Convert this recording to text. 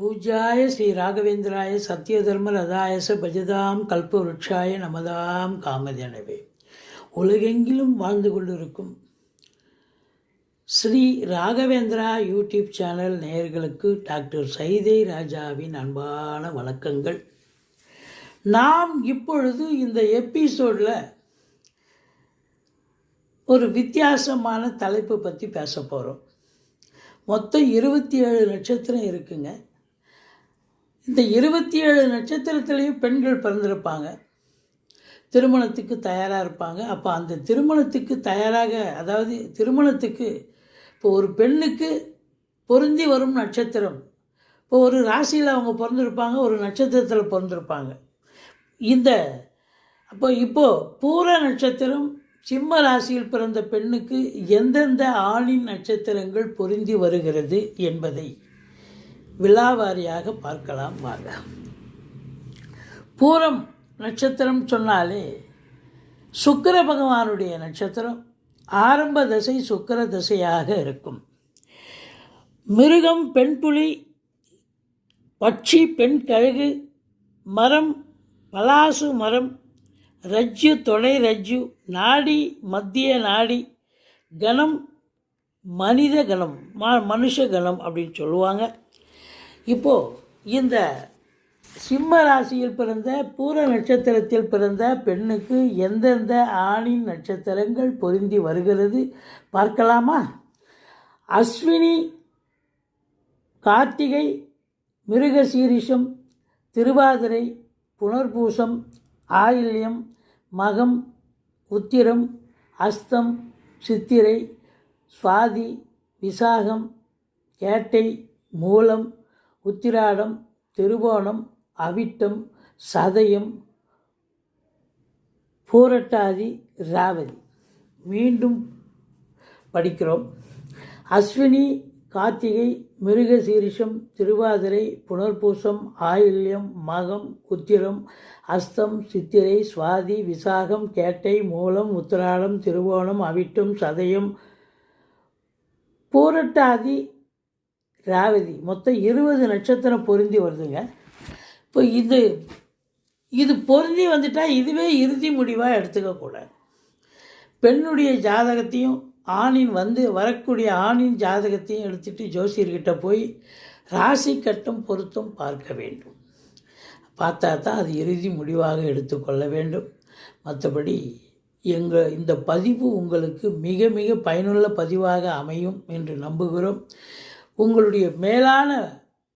பூஜாய ஸ்ரீ ராகவேந்திராய சத்யதர்ம ரதாயச பஜதாம் கல்பவருட்சாய நமதாம் காமதேனவே. உலகெங்கிலும் வாழ்ந்து கொண்டிருக்கும் ஸ்ரீ ராகவேந்திரா யூடியூப் சேனல் நேயர்களுக்கு டாக்டர் சைதை ராஜாவின் அன்பான வணக்கங்கள். நாம் இப்பொழுது இந்த எபிசோடில் ஒரு வித்தியாசமான தலைப்பு பற்றி பேச போகிறோம் மொத்தம் இருபத்தி ஏழு நட்சத்திரம் இருக்குங்க. இந்த இருபத்தி ஏழு நட்சத்திரத்துலேயும் பெண்கள் பிறந்திருப்பாங்க. திருமணத்துக்கு தயாராக இருப்பாங்க. அப்போ அந்த திருமணத்துக்கு தயாராக அதாவது திருமணத்துக்கு இப்போ ஒரு பெண்ணுக்கு பொருந்தி வரும் நட்சத்திரம். இப்போ ஒரு ராசியில் அவங்க பிறந்திருப்பாங்க ஒரு நட்சத்திரத்தில் பிறந்திருப்பாங்க. இந்த அப்போ இப்போது பூர நட்சத்திரம் சிம்ம ராசியில் பிறந்த பெண்ணுக்கு எந்தெந்த ஆணின் நட்சத்திரங்கள் பொருந்தி வருகிறது என்பதை விழாவாரியாக பார்க்கலாம் வாங்க. பூரம் நட்சத்திரம் சொன்னாலே சுக்கர பகவானுடைய நட்சத்திரம் ஆரம்ப தசை சுக்கிர தசையாக இருக்கும். மிருகம் பெண் புலி பட்சி பெண் கழுகு மரம் பலாசு மரம் ரஜ்ஜு துணை ரஜ்ஜு நாடி மத்திய நாடி கணம் மனித கணம் ம மனுஷ கணம் அப்படின்னு சொல்லுவாங்க. இப்போது இந்த சிம்ம ராசியில் பிறந்த பூர நட்சத்திரத்தில் பிறந்த பெண்ணுக்கு எந்தெந்த ஆணின் நட்சத்திரங்கள் பொருந்தி வருகிறது பார்க்கலாமா? அஸ்வினி கார்த்திகை மிருகசீரிஷம் திருவாதிரை புனர்பூசம் ஆயில்யம் மகம் உத்திரம் அஸ்தம் சித்திரை சுவாதி விசாகம் கேட்டை மூலம் உத்திராடம் திருவோணம் அவிட்டம் சதயம் பூரட்டாதி ராவதி மீண்டும் படிக்கிறோம். அஸ்வினி கார்த்திகை மிருகசீரிஷம் திருவாதிரை புனர்பூசம் ஆயில்யம் மகம் உத்திரம் அஸ்தம் சித்திரை சுவாதி விசாகம் கேட்டை மூலம் உத்திராடம் திருவோணம் அவிட்டம் சதயம் பூரட்டாதி ராவதி மொத்தம் இருபது நட்சத்திரம் பொருந்தி வருதுங்க. இப்போ இது இது பொருந்தி வந்துட்டால் இதுவே இறுதி முடிவாக எடுத்துக்கக்கூடாது பெண்ணுடைய ஜாதகத்தையும் ஆணின் வந்து வரக்கூடிய ஆணின் ஜாதகத்தையும் எடுத்துகிட்டு ஜோசியர்கிட்ட போய் ராசி கட்டம் பொருத்தம் பார்க்க வேண்டும். பார்த்தா தான் அது இறுதி முடிவாக எடுத்துக்கொள்ள வேண்டும். மற்றபடி எங்கள் இந்த பதிவு உங்களுக்கு மிக மிக பயனுள்ள பதிவாக அமையும் என்று நம்புகிறோம். உங்களுடைய மேலான